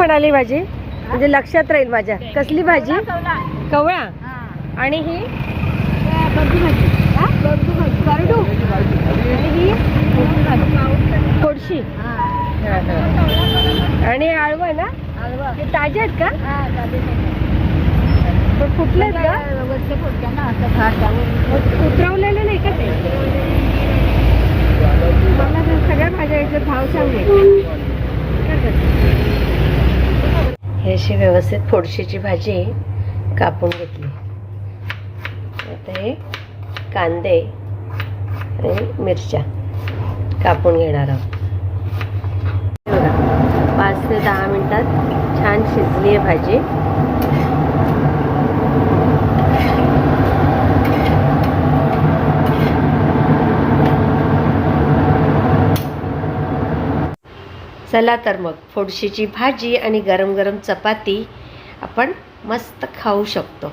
म्हणाली भाजी? म्हणजे लक्षात राहील माझ्या. कसली भाजी? कवळा आणि ही? खोडशी आणि आळव आहे ना हे ताजे आहेत का? पण फुटले आहेत का? उतरवलेले नाही का ते? मला सगळ्या भाज्या याच्यात भाव सांगले हे अशी व्यवस्थित फोडशीची भाजी कापून घेतली. आता हे कांदे आणि मिरच्या कापून घेणार आहोत. पाच ते दहा मिनटात छान शिजली आहे भाजी. चला तर मग फोडशीची भाजी आणि गरम गरम चपाती आपण मस्त खाऊ शकतो.